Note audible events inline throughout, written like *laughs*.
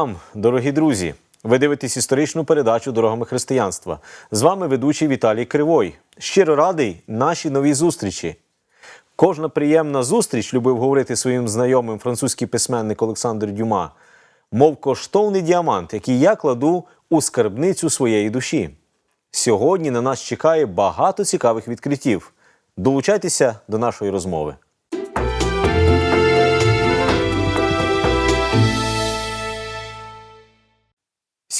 Вам, дорогі друзі! Ви дивитесь історичну передачу Дорогами християнства. З вами ведучий Віталій Кривой. Щиро радий нашій новій зустрічі. Кожна приємна зустріч, любив говорити своїм знайомим французький письменник Олександр Дюма, мов коштовний діамант, який я кладу у скарбницю своєї душі. Сьогодні на нас чекає багато цікавих відкриттів. Долучайтеся до нашої розмови.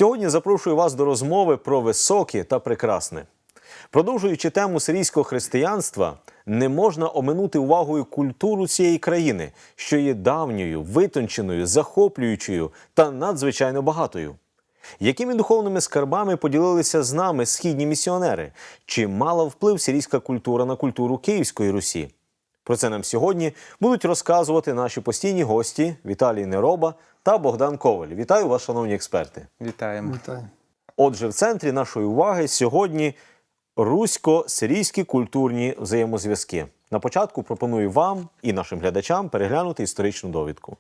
Сьогодні запрошую вас до розмови про високе та прекрасне. Продовжуючи тему сирійського християнства, не можна оминути увагою культуру цієї країни, що є давньою, витонченою, захоплюючою та надзвичайно багатою. Якими духовними скарбами поділилися з нами східні місіонери? Чи мала вплив сирійська культура на культуру Київської Русі? Про це нам сьогодні будуть розказувати наші постійні гості Віталій Нероба та Богдан Коваль. Вітаю вас, шановні експерти. Вітаємо. Вітаю. Отже, в центрі нашої уваги сьогодні русько-сирійські культурні взаємозв'язки. На початку пропоную вам і нашим глядачам переглянути історичну довідку.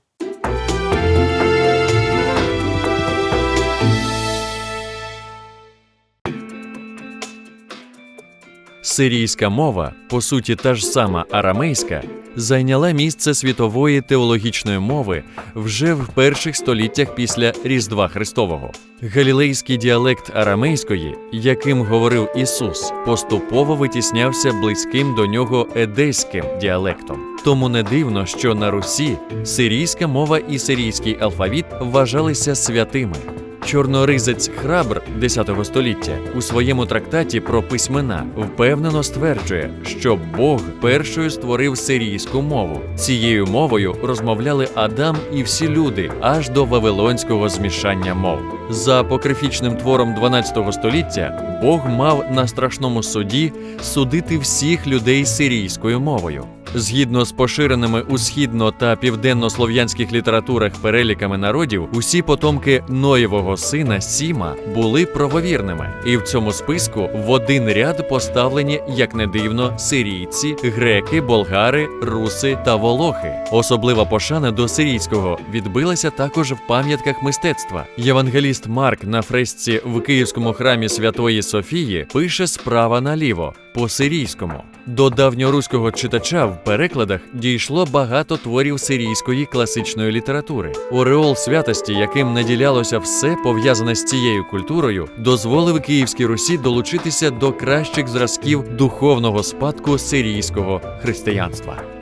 Сирійська мова, по суті та ж сама арамейська, зайняла місце світової теологічної мови вже в перших століттях після Різдва Христового. Галілейський діалект арамейської, яким говорив Ісус, поступово витіснявся близьким до нього едеським діалектом. Тому не дивно, що на Русі сирійська мова і сирійський алфавіт вважалися святими. Чорноризець Храбр X століття у своєму трактаті про письмена впевнено стверджує, що Бог першою створив сирійську мову. Цією мовою розмовляли Адам і всі люди аж до вавилонського змішання мов. За апокрифічним твором 12 століття Бог мав на страшному суді судити всіх людей сирійською мовою. Згідно з поширеними у східно та південнослов'янських літературах переліками народів, усі потомки Ноєвого сина Сіма були правовірними, і в цьому списку в один ряд поставлені, як не дивно, сирійці, греки, болгари, руси та волохи. Особлива пошана до сирійського відбилася також в пам'ятках мистецтва. Євангеліст Марк на фресці в Київському храмі Святої Софії пише справа наліво по сирійському. До давньоруського читача в перекладах дійшло багато творів сирійської класичної літератури. Ореол святості, яким наділялося все пов'язане з цією культурою, дозволив Київській Русі долучитися до кращих зразків духовного спадку сирійського християнства.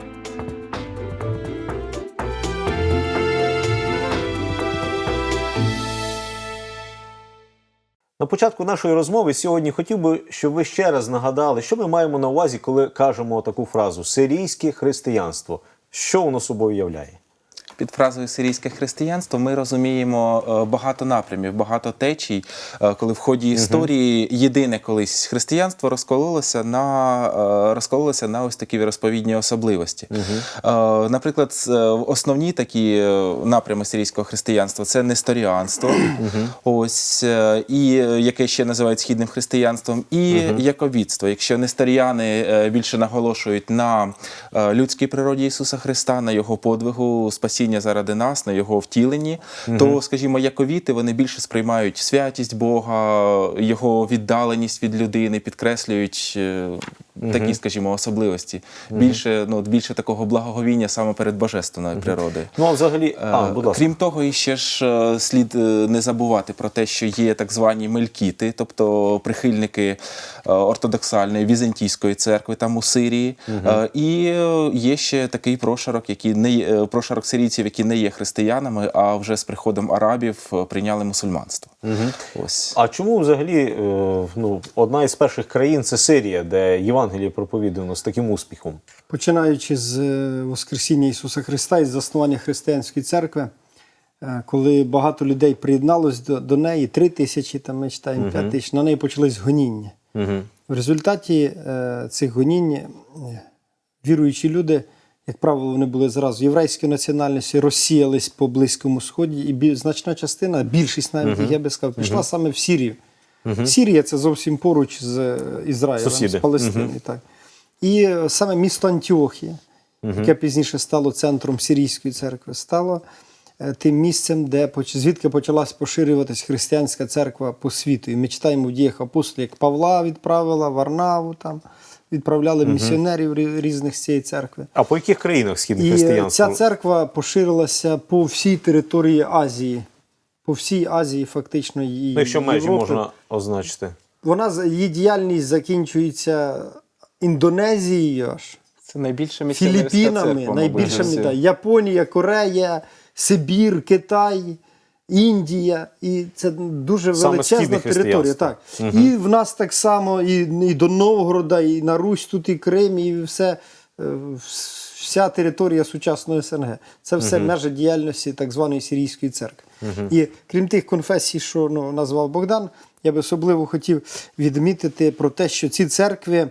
На початку нашої розмови сьогодні хотів би, щоб ви ще раз нагадали, що ми маємо на увазі, коли кажемо таку фразу сирійське християнство. Що воно собою являє? Під фразою сирійське християнство ми розуміємо е, багато напрямів, багато течій, е, коли в ході історії єдине колись християнство розкололося на е, розкололося на ось такі розповідні особливості. Наприклад, основні такі напрями сирійського християнства це несторіанство, ось і яке ще називають східним християнством, і яковідство. Якщо несторіани більше наголошують на людській природі Ісуса Христа, на його подвигу спасіння заради нас, на його втіленні, то, скажімо, яковіти вони більше сприймають святість Бога, його віддаленість від людини, підкреслюють е, такі, скажімо, особливості. Більше, ну, більше такого благоговіння саме перед божественною природою. Ну, а взагалі, а, Е, будь ласка. Крім того, і ще ж е, слід не забувати про те, що є так звані мелькіти, тобто прихильники ортодоксальної візантійської церкви там у Сирії. Е, І є ще такий прошарок, який не є- прошарок сирійців, які не є християнами, а вже з приходом арабів е, прийняли мусульманство. Ось. А чому взагалі е, ну, одна із перших країн це Сирія, де Євангеліє проповідано з таким успіхом? Починаючи з е, Воскресіння Ісуса Христа і з заснування християнської церкви, коли багато людей приєдналось до, до неї, три тисячі, там ми читаємо п'ять тисяч, на неї почались гоніння. Угу. В результаті е, цих гонінь віруючі люди, як правило, вони були зразу єврейської національності, розсіялись по Близькому Сході, і значна частина, більшість навіть, я би сказав, пішла саме в Сірію. Сірія це зовсім поруч з е, Ізраїлем, Сусіди. з Палестиною. Так. І е, саме місто Антіохія, яке пізніше стало центром Сирійської церкви, стало е, тим місцем, де звідки почалась поширюватись християнська церква по світу. І ми читаємо в діях апостолів, як Павла відправила, Варнаву там відправляли місіонерів різних з цієї церкви. А по яких країнах східне І християнство? ця церква поширилася по всій території Азії, по всій Азії, фактично, і Ну, якщо межі можна означити. Вона її діяльність закінчується Індонезією аж. Це найбільша місіонерська Філіппінами, всі. Японія, Корея, Сибір, Китай, Індія. І це дуже Саме величезна територія. Так. І в нас так само, і, і до Новгорода, і на Русь тут, і Крим, і все. е, Вся територія сучасної СНГ. Це все межа діяльності так званої сирійської церкви. І крім тих конфесій, що ну, назвав Богдан, я би особливо хотів відмітити про те, що ці церкви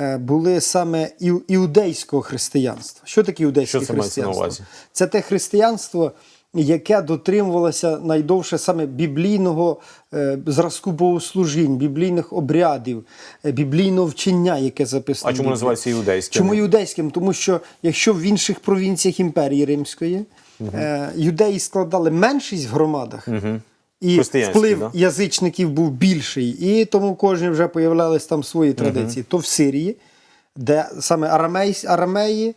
е, були саме іу- іудейського християнства. Що таке іудейське Що це християнство? Це те християнство, яке дотримувалося найдовше саме біблійного е, зразку богослужінь, біблійних обрядів, е, біблійного вчення, яке записано. А чому називається іудейським? Чому іудейським? Тому що якщо в інших провінціях імперії Римської е, юдеї складали меншість в громадах, і вплив да? язичників був більший, і тому кожен вже появлялись там свої традиції. То в Сирії, де саме арамейсь, арамеї,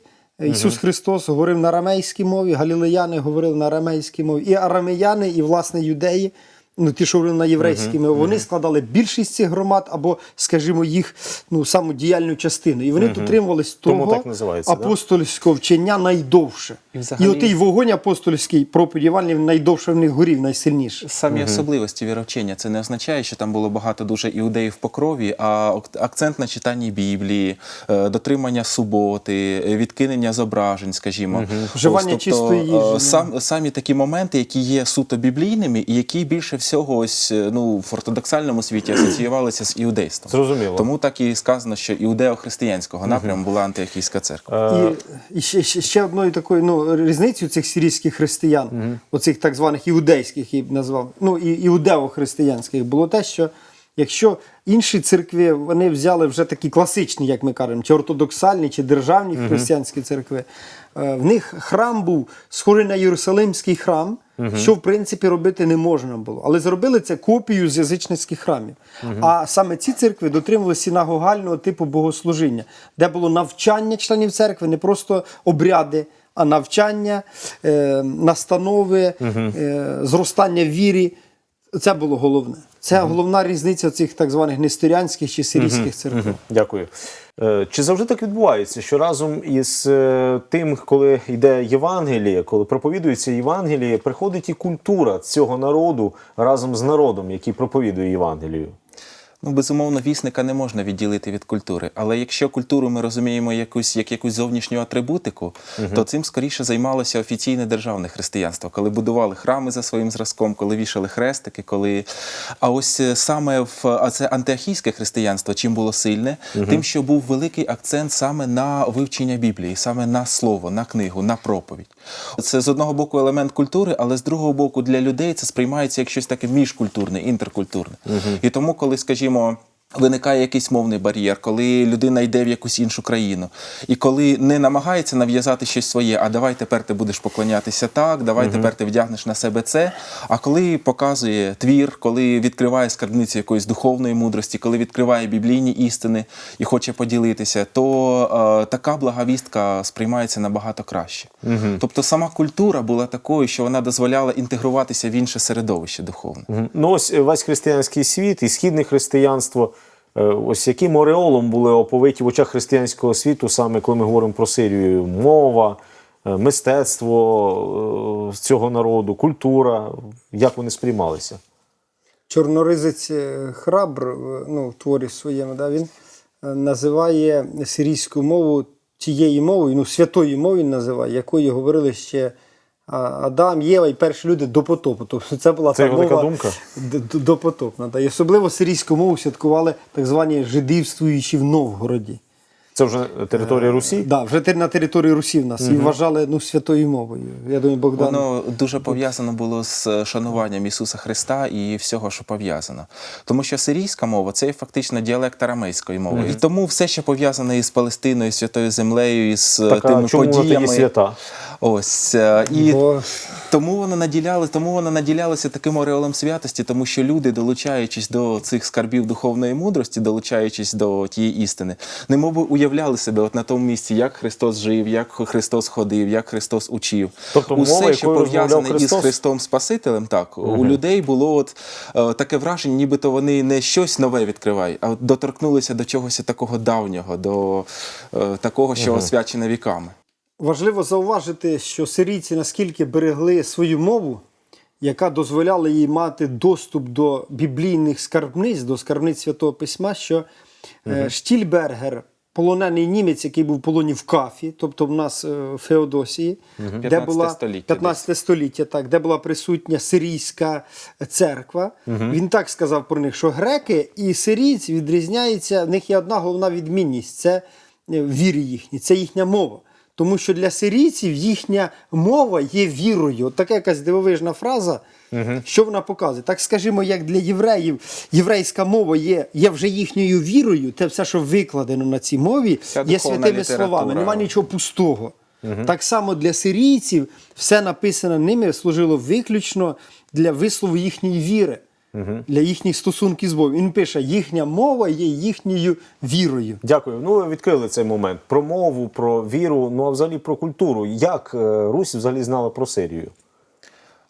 Ісус Христос говорив на арамейській мові, галілеяни говорили на арамейській мові, і арамеяни, і власне юдеї. Ну, ті, що говорили на єврейській мові, вони складали більшість цих громад або, скажімо, їх ну, саму діяльну частину. І вони дотримувались Тому того так називається, да? апостольського вчення найдовше. І І, отий вогонь апостольський проповідь Євангелія найдовше в них горів, найсильніше. Самі особливості віровчення це не означає, що там було багато дуже іудеїв по крові, а акцент на читанні Біблії, е, дотримання суботи, е, відкинення зображень, скажімо, Вживання чистої їжі, е, ну. Сам, самі такі моменти, які є суто біблійними, і які більше всього ось е, ну в ортодоксальному світі асоціювалися з іудейством. Зрозуміло. Тому так і сказано, що іудео-християнського напряму була антиохійська церква. Е, І, і ще, ще, ще одною такою ну, різницею цих сирійських християн, оцих так званих іудейських, я б назвав, ну і іудео-християнських, було те, що якщо інші церкви вони взяли вже такі класичні, як ми кажемо, чи ортодоксальні, чи державні християнські церкви, в них храм був схожий на Єрусалимський храм, що в принципі робити не можна було. Але зробили це копію з язичницьких храмів. А саме ці церкви дотримувалися синагогального типу богослужіння, де було навчання членів церкви, не просто обряди. А навчання, е, настанови, е, зростання вірі це було головне. Це головна різниця цих так званих несторіанських чи сирійських церков. Дякую. Е, Чи завжди так відбувається, що разом із е, тим, коли йде Євангеліє, коли проповідується Євангеліє, приходить і культура цього народу разом з народом, який проповідує Євангелію? Ну, безумовно, вісника не можна відділити від культури. Але якщо культуру ми розуміємо якусь, як якусь зовнішню атрибутику, то цим скоріше займалося офіційне державне християнство, коли будували храми за своїм зразком, коли вішали хрестики, коли. А ось е, саме в а це антиохійське християнство, чим було сильне, тим, що був великий акцент саме на вивчення Біблії, саме на слово, на книгу, на проповідь. Це з одного боку елемент культури, але з другого боку для людей це сприймається як щось таке міжкультурне, інтеркультурне. І тому, коли, скажімо, Виникає якийсь мовний бар'єр, коли людина йде в якусь іншу країну, і коли не намагається нав'язати щось своє, а давай тепер ти будеш поклонятися так, давай тепер ти вдягнеш на себе це. А коли показує твір, коли відкриває скарбницю якоїсь духовної мудрості, коли відкриває біблійні істини і хоче поділитися, то е, така благовістка сприймається набагато краще. Тобто сама культура була такою, що вона дозволяла інтегруватися в інше середовище духовне. Мгм. Ну ось е, весь християнський світ і східне християнство. Е, Ось яким ореолом були оповиті в очах християнського світу, саме коли ми говоримо про Сирію, мова, е, мистецтво е, цього народу, культура, як вони сприймалися? Чорноризець храбр ну, в творі своєму, да, він називає сирійську мову тією мовою, ну, святою мовою називає, якою говорили ще Адам, Єва і перші люди до потопу. Тобто це була Це та його така мова думка? допотопна. І особливо сирійську мову святкували так звані жидівствуючі в Новгороді. Це вже територія Русі? Да, вже на території Русі в нас і вважали ну, святою мовою. Я думаю, Богдан. Воно дуже пов'язано було з шануванням Ісуса Христа і всього, що пов'язано. Тому що сирійська мова це фактично діалект арамейської мови. І тому все, що пов'язане із Палестиною, святою землею, із Так, а тими чому подіями. свята? Ось е, і Бо тому воно наділяли, тому воно наділялося таким ореолом святості, тому що люди, долучаючись до цих скарбів духовної мудрості, долучаючись до тієї істини, немов би уявляли себе от на тому місці, як Христос жив, як Христос ходив, як Христос учив. Тобто мова, Усе, що пов'язане із Христом Спасителем, так у людей було от е, таке враження, нібито вони не щось нове відкривають, а доторкнулися до чогось такого давнього, до е, такого, що освячене віками. важливо зауважити, що сирійці наскільки берегли свою мову, яка дозволяла їй мати доступ до біблійних скарбниць, до скарбниць Святого Письма, що е, Штільбергер, полонений німець, який був в полоні в Кафі, тобто в нас е, в Феодосії, де 15 була століття 15 століття, так, де була присутня сирійська церква. Він так сказав про них, що греки і сирійці відрізняються, в них є одна головна відмінність це е, вірі їхні, це їхня мова. Тому що для сирійців їхня мова є вірою. От така якась дивовижна фраза, що вона показує. Так скажімо, як для євреїв єврейська мова є, є вже їхньою вірою, те все, що викладено на цій мові, Вся є святими література. словами. Немає нічого пустого. Так само для сирійців все написане ними служило виключно для вислову їхньої віри, для їхніх стосунків з Богом. Він пише, їхня мова є їхньою вірою. Дякую. Ну, ви відкрили цей момент про мову, про віру, ну а взагалі про культуру. Як е, Русь взагалі знала про Сирію?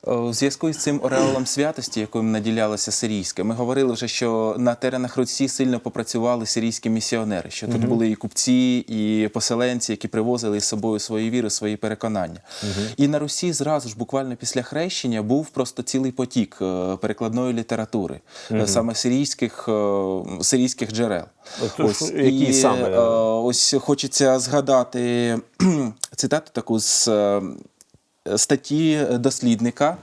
Е, У зв'язку із цим ореолом святості, яким наділялося сирійське, ми говорили вже, що на теренах Русі сильно попрацювали сирійські місіонери, що тут були і купці, і поселенці, які привозили із собою свої віри, свої переконання. І на Русі зразу ж, буквально після хрещення, був просто цілий потік е, перекладної літератури, е, саме сирійських, сирійських джерел. Що- які і, саме? ось хочеться згадати цитату таку з. Е, статті дослідника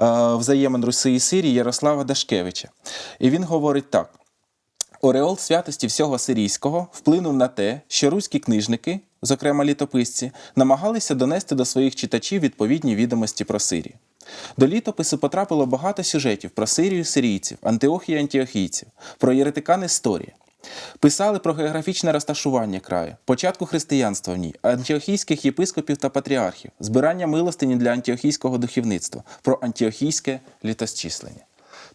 е, взаємин Руси і Сирії Ярослава Дашкевича. І він говорить так. Ореол святості всього сирійського вплинув на те, що руські книжники, зокрема літописці, намагалися донести до своїх читачів відповідні відомості про Сирію. До літопису потрапило багато сюжетів про Сирію сирійців, Антиохію антиохійців, про єретика Несторія. Писали про географічне розташування краю, початку християнства в ній, антіохійських єпископів та патріархів, збирання милостині для антіохійського духовництва, про антіохійське літосчислення.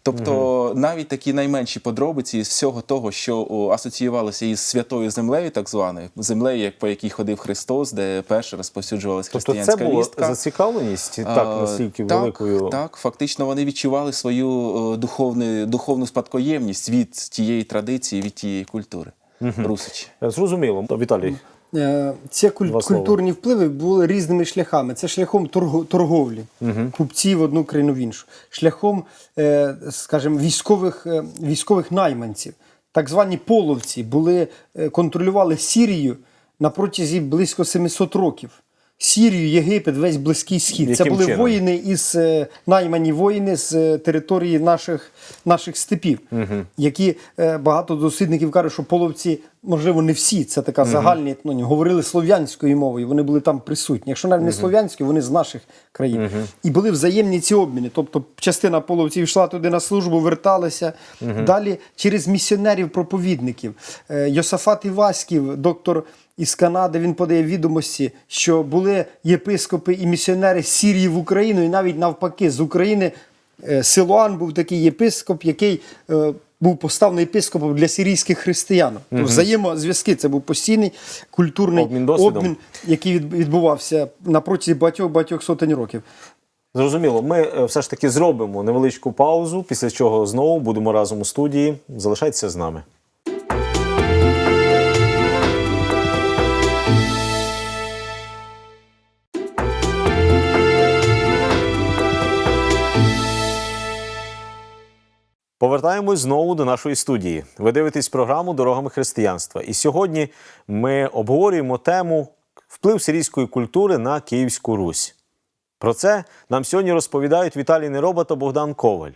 Тобто навіть такі найменші подробиці з всього того, що асоціювалося із святою землею, так званою землею, як по якій ходив Христос, де перше розповсюджувалася Тобто християнська це була вістка. зацікавленість так настільки так, великою. Так, фактично вони відчували свою духовну, духовну спадкоємність від тієї традиції, від тієї культури. Русичі. Е, Зрозуміло. Віталій, Ці куль- культурні впливи були різними шляхами. Це шляхом торго- торговлі, купців в одну країну в іншу, шляхом, е, скажімо, військових, е, військових найманців. Так звані половці були, е, контролювали Сірію на протязі близько 700 років. Сірію, Єгипет, весь Близький Схід. Це були чином? воїни із е, наймані воїни з е, території наших, наших степів, які е, багато дослідників кажуть, що половці, можливо, не всі, це така загальна етнонім, говорили слов'янською мовою, вони були там присутні. Якщо навіть не слов'янською, вони з наших країн. І були взаємні ці обміни. Тобто частина половців йшла туди на службу, верталися. Далі через місіонерів-проповідників. Е, Йосафат Іваськів, доктор із Канади, він подає відомості, що були єпископи і місіонери з Сірії в Україну, і навіть навпаки, з України е, Силуан був такий єпископ, який е, був поставлений єпископом для сирійських християн. Тобто Взаємозв'язки це був постійний культурний Обмін обмін, який відбувався на протязі багатьох багатьох сотень років. зрозуміло, ми е, все ж таки зробимо невеличку паузу, після чого знову будемо разом у студії. Залишайтеся з нами. Повертаємось знову до нашої студії. Ви дивитесь програму Дорогами християнства. І сьогодні ми обговорюємо тему вплив сирійської культури на Київську Русь. Про це нам сьогодні розповідають Віталій Нероба та Богдан Коваль.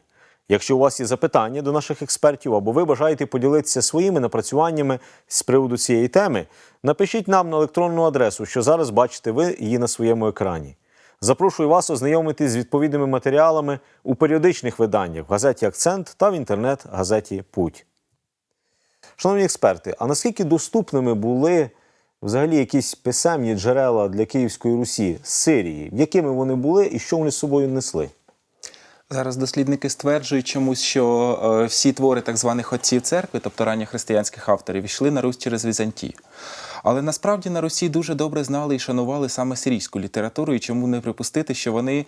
Якщо у вас є запитання до наших експертів або ви бажаєте поділитися своїми напрацюваннями з приводу цієї теми, напишіть нам на електронну адресу, що зараз бачите ви її на своєму екрані. Запрошую вас ознайомитись з відповідними матеріалами у періодичних виданнях в газеті Акцент та в інтернет-газеті Путь. Шановні експерти, а наскільки доступними були взагалі якісь писемні джерела для Київської Русі з Сирії, якими вони були і що вони з собою несли? Зараз дослідники стверджують чомусь, що е, всі твори так званих отців церкви, тобто ранньохристиянських авторів, йшли на Русь через Візантію. Але насправді на Росії дуже добре знали і шанували саме сирійську літературу, і чому не припустити, що вони.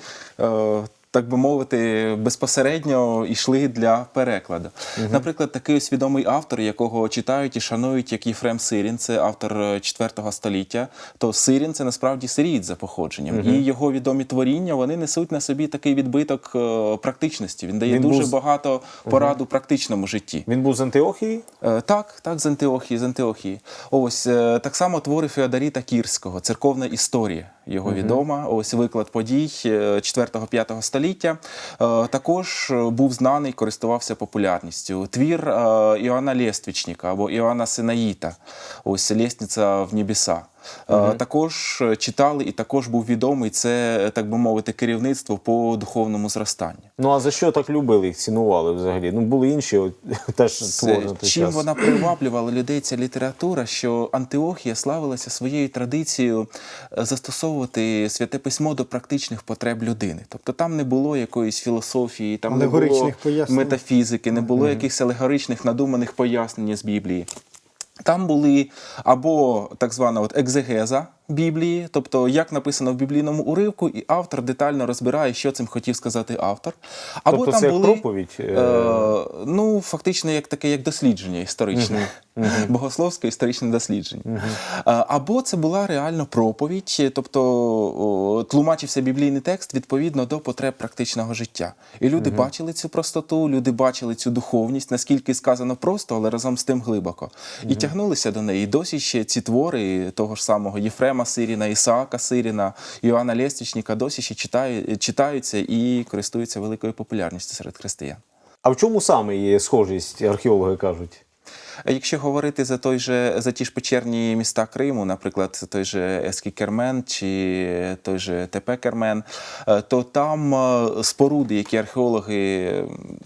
Е, так би мовити, безпосередньо йшли для перекладу. Наприклад, такий ось відомий автор, якого читають і шанують, як Єфрем Сирін, це автор е, 4 століття. То Сирін це насправді сирієць за походженням. І його відомі творіння вони несуть на собі такий відбиток е, практичності. Він дає Він дуже був багато порад у практичному житті. Він був з Антиохії? Е, Так, так, з Антиохії, з Антиохії. Ось е, так само твори Феодоріта Кірського, церковна історія його відома. Ось виклад подій 4-5 століття. Е, Також е, був знаний, користувався популярністю. Твір е, Іоанна Лєствічника або Іоанна Синаїта. Ось лєсниця в небеса. Е, Також е, читали і також був відомий це, е, так би мовити, керівництво по духовному зростанню. Ну а за що так любили їх, цінували взагалі? Ну були інші от, *laughs* теж Це, твори чим час. вона приваблювала людей ця література, що Антиохія славилася своєю традицією застосовувати святе письмо до практичних потреб людини. Тобто там не було якоїсь філософії, там не було пояснень. метафізики, не було якихось алегоричних надуманих пояснень з Біблії. Там були або так звана от екзегеза Біблії, тобто як написано в біблійному уривку, і автор детально розбирає, що цим хотів сказати автор. Або Тобто там це як були проповідь, е, е, ну фактично як таке, як дослідження історичне, *laughs* богословське історичне дослідження. Е, Або це була реально проповідь, тобто тлумачився біблійний текст відповідно до потреб практичного життя. І люди бачили цю простоту, люди бачили цю духовність, наскільки сказано просто, але разом з тим глибоко. І тягнулися до неї. І досі ще ці твори того ж самого Єфрема Сиріна, Ісаака Сиріна, Йоанна Лєстічника досі ще читають, читаються і користуються великою популярністю серед християн. А в чому саме є схожість, археологи кажуть? Якщо говорити за той же за ті ж печерні міста Криму, наприклад, той же Еский Кермен чи той же ТП Кермен, е, то там е, споруди, які археологи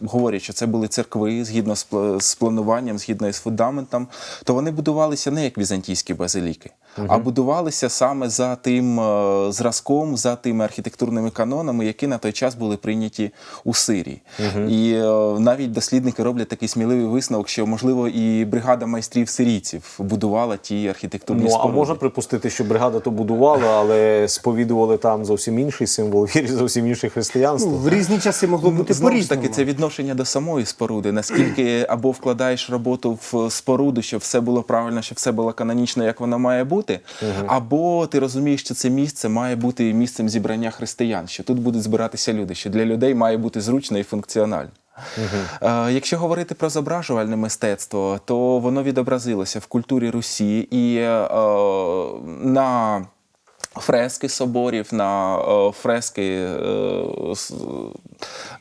говорять, що це були церкви згідно з плануванням, згідно з фундаментом, то вони будувалися не як візантійські базиліки, а будувалися саме за тим е, зразком, за тими архітектурними канонами, які на той час були прийняті у Сирії. І е, навіть дослідники роблять такий сміливий висновок, що можливо і бригада майстрів сирійців будувала ті архітектурні Ну а споруди. можна припустити, що бригада то будувала, але сповідували там зовсім інший символ *laughs* віри, зовсім інше християнство. Ну, в різні часи могло бути Знову ж по-різному. таки, це відношення до самої споруди. Наскільки *clears throat* або вкладаєш роботу в споруду, щоб все було правильно, щоб все було канонічно, як воно має бути, або ти розумієш, що це місце має бути місцем зібрання християн, що тут будуть збиратися люди, що для людей має бути зручно і функціонально. Е, Якщо говорити про зображувальне мистецтво, то воно відобразилося в культурі Русі і е, на фрески соборів, на е, фрески е,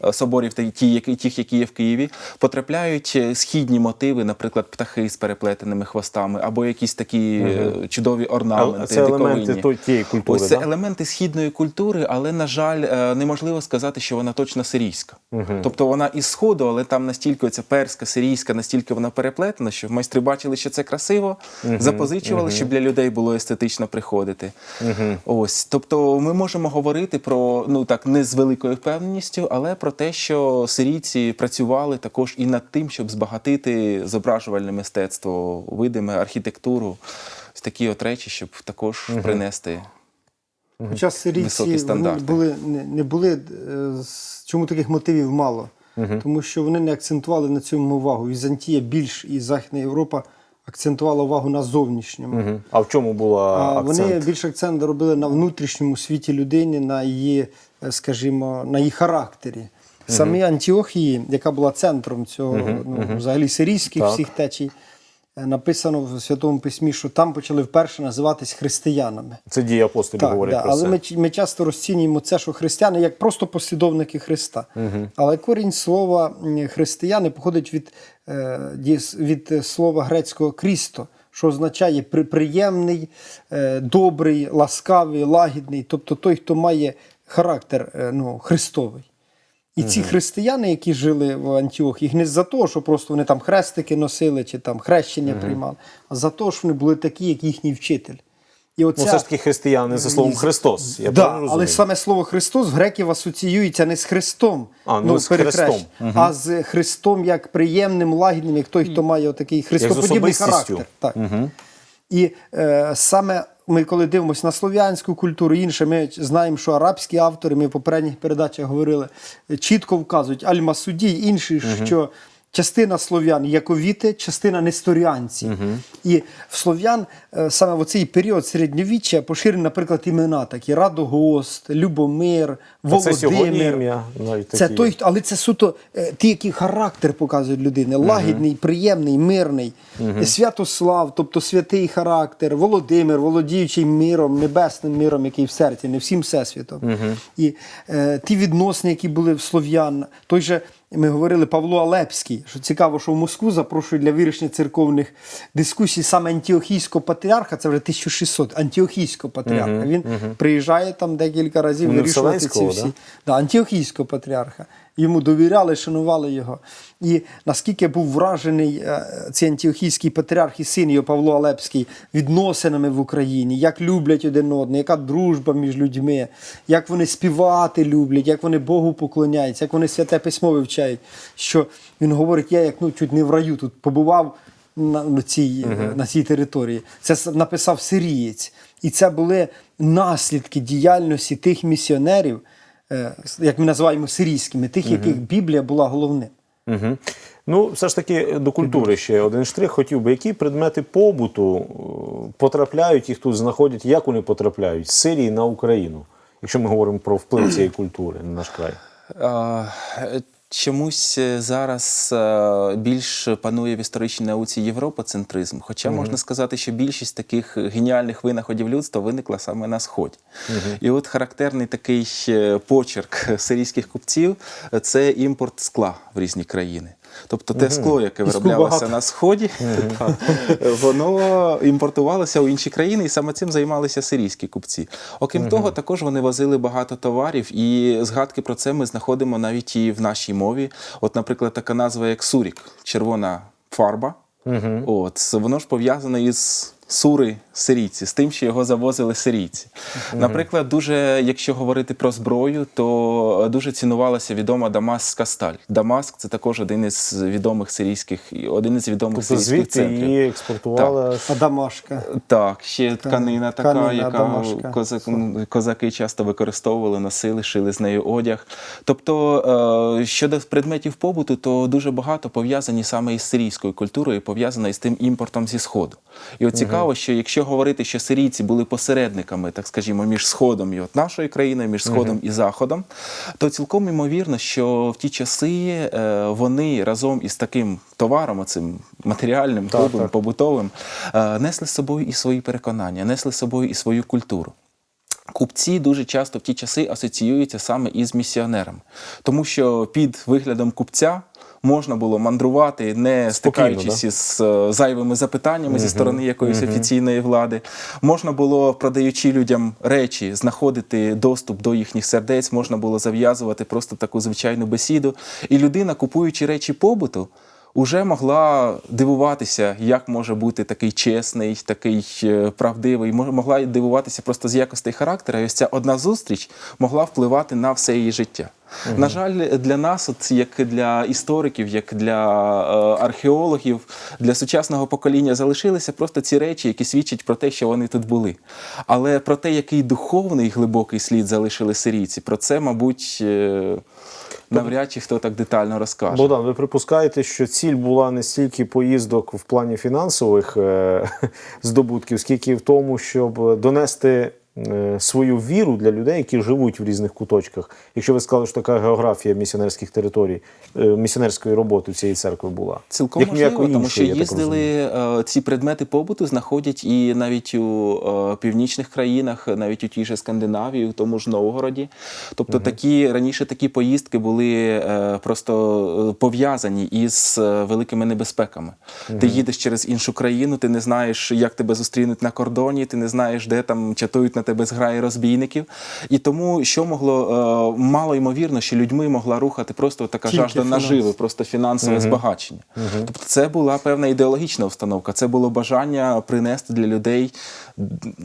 е, соборів, ті, які, тих, які є в Києві, потрапляють східні мотиви, наприклад, птахи з переплетеними хвостами, або якісь такі е, чудові орнаменти. Це елементи диковинні. тієї культури, Ось це да? елементи східної культури, але, на жаль, неможливо сказати, що вона точно сирійська. Тобто вона із сходу, але там настільки ця перська, сирійська, настільки вона переплетена, що майстри бачили, що це красиво, запозичували, щоб для людей було естетично приходити. Ось, тобто, ми можемо говорити про ну так не з великою впевненістю, але про те, що сирійці працювали також і над тим, щоб збагатити зображувальне мистецтво, видиме архітектуру. Ось такі от речі, щоб також принести. Хоча сирійці Високі вони були, не, не були. е, з- Чому таких мотивів мало? Тому що вони не акцентували на цьому увагу. Візантія більш і Західна Європа акцентувала увагу на зовнішньому. Угу. А в чому була акцент? вони більше акцент робили на внутрішньому світі людини, на її, е, скажімо, на її характері. Самі Антіохії, яка була центром цього, ну, взагалі сирійських Так. всіх течій, написано в Святому Письмі, що там почали вперше називатись християнами. Це дії апостолів Так, говорять да, про але це. ми, ми часто розцінюємо це, що християни як просто послідовники Христа. Але корінь слова християни походить від, е, від е, слова грецького крісто, що означає при- приємний, е, добрий, ласкавий, лагідний, тобто той, хто має характер е, ну, Христовий. І ці християни, які жили в Антіохії, їх не за те, що просто вони там хрестики носили чи там хрещення приймали, а за те, що вони були такі, як їхній вчитель. І оця... Ну, все ж таки християни за словом Христос. Я да, але саме слово Христос в греків асоціюється не з Христом, А, ну, з перехрещ- Христом. а з Христом як приємним, лагідним, як той, хто має такий христоподібний характер. Так. І е, саме ми, коли дивимося на слов'янську культуру, інше, ми знаємо, що арабські автори, ми в попередніх передачах говорили, чітко вказують Аль-Масуді, інші, що частина слов'ян яковіти, частина несторіанці. І в слов'ян е, саме в цей період середньовіччя поширені, наприклад, імена такі: Радогост, Любомир, Та Це сьогодні Володимир. ім'я Це той, але це суто е, ті, які характер показують людини. Лагідний, приємний, мирний. Святослав, тобто святий характер, Володимир, володіючий миром, небесним миром, який в серці, не всім всесвітом. І е, ті відносини, які були в слов'ян, той же. Ми говорили Павло Алепський, що цікаво, що в Москву запрошують для вирішення церковних дискусій саме антіохійського патріарха, це вже 1600, антіохійського патріарха. Він приїжджає там декілька разів Ну, вирішувати ці всі да? да, антіохійського патріарха. Йому довіряли, шанували його. І наскільки був вражений е, цей антіохійський патріарх і син його Павло Алепський відносинами в Україні, як люблять один одного, яка дружба між людьми, як вони співати люблять, як вони Богу поклоняються, як вони святе письмо вивчають. Що він говорить, я як ну чуть не в раю тут побував на, на, цій, е, на цій території. Це написав сирієць. І це були наслідки діяльності тих місіонерів, як ми називаємо сирійськими, тих, яких Біблія була головним. Угу. Ну, все ж таки до культури ще один штрих хотів би. Які предмети побуту е, потрапляють, їх тут знаходять, як вони потрапляють з Сирії на Україну, якщо ми говоримо про вплив цієї культури на наш край? Чомусь е, зараз е, більш панує в історичній науці європоцентризм. Хоча можна сказати, що більшість таких геніальних винаходів людства виникла саме на сході. І от характерний такий е, почерк сирійських купців це імпорт скла в різні країни. Тобто те скло, яке вироблялося на сході, *laughs* *laughs* воно імпортувалося у інші країни, і саме цим займалися сирійські купці. Окрім того, також вони возили багато товарів, і згадки про це ми знаходимо навіть і в нашій мові. От, наприклад, така назва, як сурік, червона фарба. От воно ж пов'язане із сури сирійці, з тим, що його завозили сирійці. Наприклад, дуже, якщо говорити про зброю, то дуже цінувалася відома дамаська сталь. Дамаск це також один із відомих сирійських, один із відомих Тобто сирійських звідти центрів. її експортували. А Дамашка. Так, ще тканина така, тканина, яка козак, козаки часто використовували, носили, шили з нею одяг. Тобто, е, щодо предметів побуту, то дуже багато пов'язані саме із сирійською культурою, пов'язано із тим імпортом зі Сходу. І от цікаво, що якщо говорити, що сирійці були посередниками, так скажімо, між Сходом і от нашою країною, між Сходом і Заходом, то цілком імовірно, що в ті часи е, вони разом із таким товаром, оцим матеріальним, так. побутовим, е, несли з собою і свої переконання, несли з собою і свою культуру. Купці дуже часто в ті часи асоціюються саме із місіонерами, тому що під виглядом купця можна було мандрувати, не Спокійно, стикаючись із е, зайвими запитаннями зі сторони якоїсь офіційної влади. Можна було, продаючи людям речі, знаходити доступ до їхніх сердець, можна було зав'язувати просто таку звичайну бесіду. І людина, купуючи речі побуту, уже могла дивуватися, як може бути такий чесний, такий е, правдивий. Могла дивуватися просто з якостей характера. І ось ця одна зустріч могла впливати на все її життя. На жаль, для нас, от як для істориків, як для е, археологів, для сучасного покоління залишилися просто ці речі, які свідчать про те, що вони тут були. Але про те, який духовний глибокий слід залишили сирійці, про це, мабуть, е, навряд чи хто так детально розкаже. Богдан, ви припускаєте, що ціль була не стільки поїздок в плані фінансових е, *laughs* здобутків, скільки в тому, щоб донести свою віру для людей, які живуть в різних куточках. Якщо ви сказали, що така географія місіонерських територій, е, місіонерської роботи цієї церкви була. Цілком Як можливо, ніякої тому що іншої, їздили е, ці предмети побуту, знаходять і навіть у е, північних країнах, навіть у тій же Скандинавії, у тому ж Новгороді. Тобто такі раніше такі поїздки були е, просто е, пов'язані із е, великими небезпеками. Ти їдеш через іншу країну, ти не знаєш, як тебе зустрінуть на кордоні, ти не знаєш, де там чатують над приїхати зграє розбійників. І тому що могло е, мало ймовірно, що людьми могла рухати просто така Тільки жажда фінанс. наживи, просто фінансове збагачення. Тобто це була певна ідеологічна установка, це було бажання принести для людей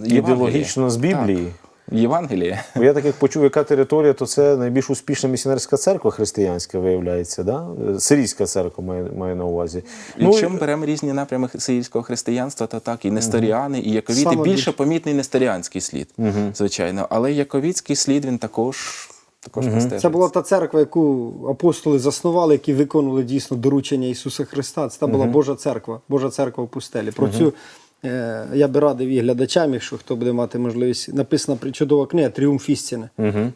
Ідеологічно з Біблії. Так, Євангеліє. Бо Я так як почув, яка територія, то це найбільш успішна місіонерська церква християнська, виявляється, да? Сирійська церква має, має на увазі. Якщо ми беремо різні напрями сирійського християнства, то так, і несторіани, і яковіти. Саме Більше помітний несторіанський слід, звичайно. Але яковітський слід він також, також простежується. Це була та церква, яку апостоли заснували, які виконували дійсно доручення Ісуса Христа. Це та була Божа церква, Божа церква в пустелі. Про цю е, я би радив і глядачам, якщо хто буде мати можливість. Написана чудова книга Тріумф істини,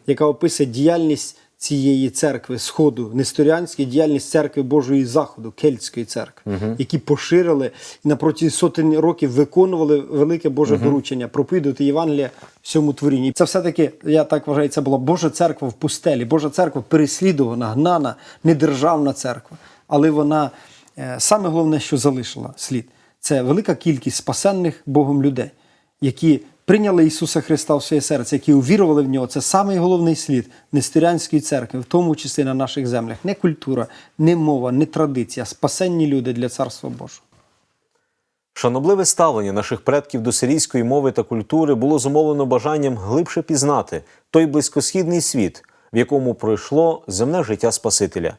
яка описує діяльність цієї церкви Сходу, Несторіанської, діяльність церкви Божої Заходу, Кельтської церкви, які поширили і на протязі сотень років виконували велике Боже доручення, проповідувати Євангелія всьому творінні. Це все-таки, я так вважаю, це була Божа церква в пустелі. Божа церква переслідувана, гнана, не державна церква. Але вона е, саме головне, що залишила слід, це велика кількість спасенних Богом людей, які прийняли Ісуса Христа в своє серце, які увірували в нього. Це самий головний слід Несторянської церкви, в тому числі на наших землях. Не культура, не мова, не традиція, спасенні люди для Царства Божого. Шанобливе ставлення наших предків до сирійської мови та культури було зумовлено бажанням глибше пізнати той близькосхідний світ, в якому пройшло земне життя Спасителя.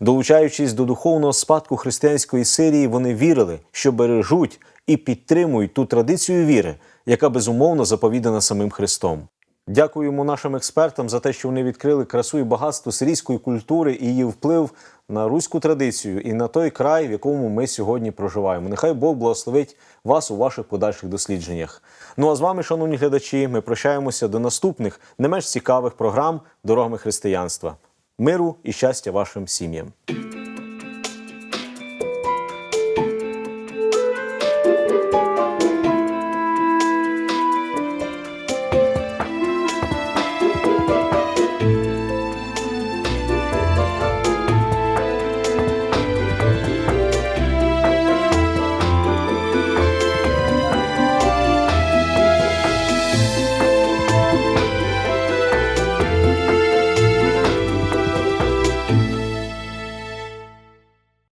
Долучаючись до духовного спадку християнської Сирії, вони вірили, що бережуть і підтримують ту традицію віри, яка безумовно заповідана самим Христом. Дякуємо нашим експертам за те, що вони відкрили красу і багатство сирійської культури і її вплив на руську традицію і на той край, в якому ми сьогодні проживаємо. Нехай Бог благословить вас у ваших подальших дослідженнях. Ну а з вами, шановні глядачі, ми прощаємося до наступних не менш цікавих програм Дорогами християнства. Миру і щастя вашим сім'ям.